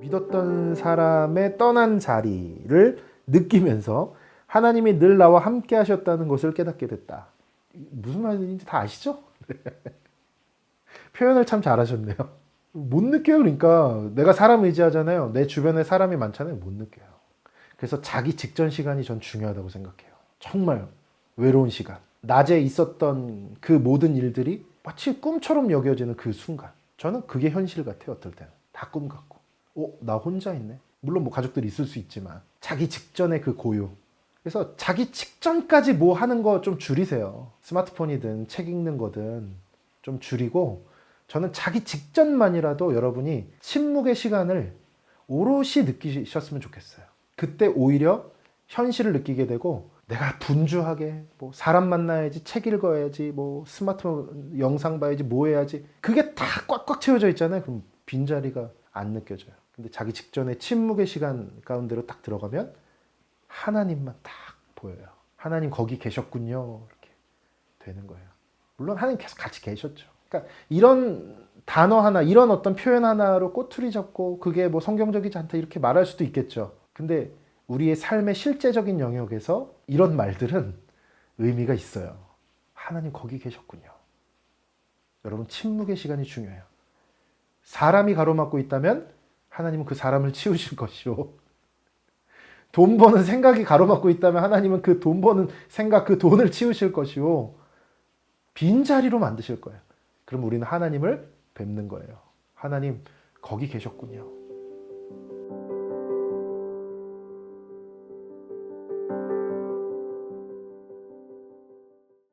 믿었던 사람의 떠난 자리를 느끼면서 하나님이 늘 나와 함께 하셨다는 것을 깨닫게 됐다. 무슨 말인지 다 아시죠? 표현을 참 잘하셨네요. 못 느껴요, 그러니까. 내가 사람 의지하잖아요. 내 주변에 사람이 많잖아요. 못 느껴요. 그래서 자기 직전 시간이 전 중요하다고 생각해요. 정말 외로운 시간. 낮에 있었던 그 모든 일들이 마치 꿈처럼 여겨지는 그 순간. 저는 그게 현실 같아요, 어떨 때는. 다 꿈 같고. 어, 나 혼자 있네. 물론 뭐 가족들이 있을 수 있지만. 자기 직전의 그 고요. 그래서 자기 직전까지 뭐 하는 거 좀 줄이세요. 스마트폰이든 책 읽는 거든 좀 줄이고 저는 자기 직전만이라도 여러분이 침묵의 시간을 오롯이 느끼셨으면 좋겠어요. 그때 오히려 현실을 느끼게 되고 내가 분주하게 뭐 사람 만나야지 책 읽어야지 뭐 스마트폰 영상 봐야지 뭐 해야지 그게 다 꽉꽉 채워져 있잖아요. 그럼 빈자리가 안 느껴져요. 근데 자기 직전에 침묵의 시간 가운데로 딱 들어가면 하나님만 딱 보여요. 하나님 거기 계셨군요. 이렇게 되는 거예요. 물론 하나님 계속 같이 계셨죠. 그러니까 이런 단어 하나, 이런 어떤 표현 하나로 꼬투리 잡고 그게 뭐 성경적이지 않다 이렇게 말할 수도 있겠죠. 근데 우리의 삶의 실제적인 영역에서 이런 말들은 의미가 있어요. 하나님 거기 계셨군요. 여러분 침묵의 시간이 중요해요. 사람이 가로막고 있다면 하나님은 그 사람을 치우실 것이요. 돈 버는 생각이 가로막고 있다면 하나님은 그 돈 버는 생각, 그 돈을 치우실 것이요. 빈자리로 만드실 거예요. 그럼 우리는 하나님을 뵙는 거예요. 하나님, 거기 계셨군요.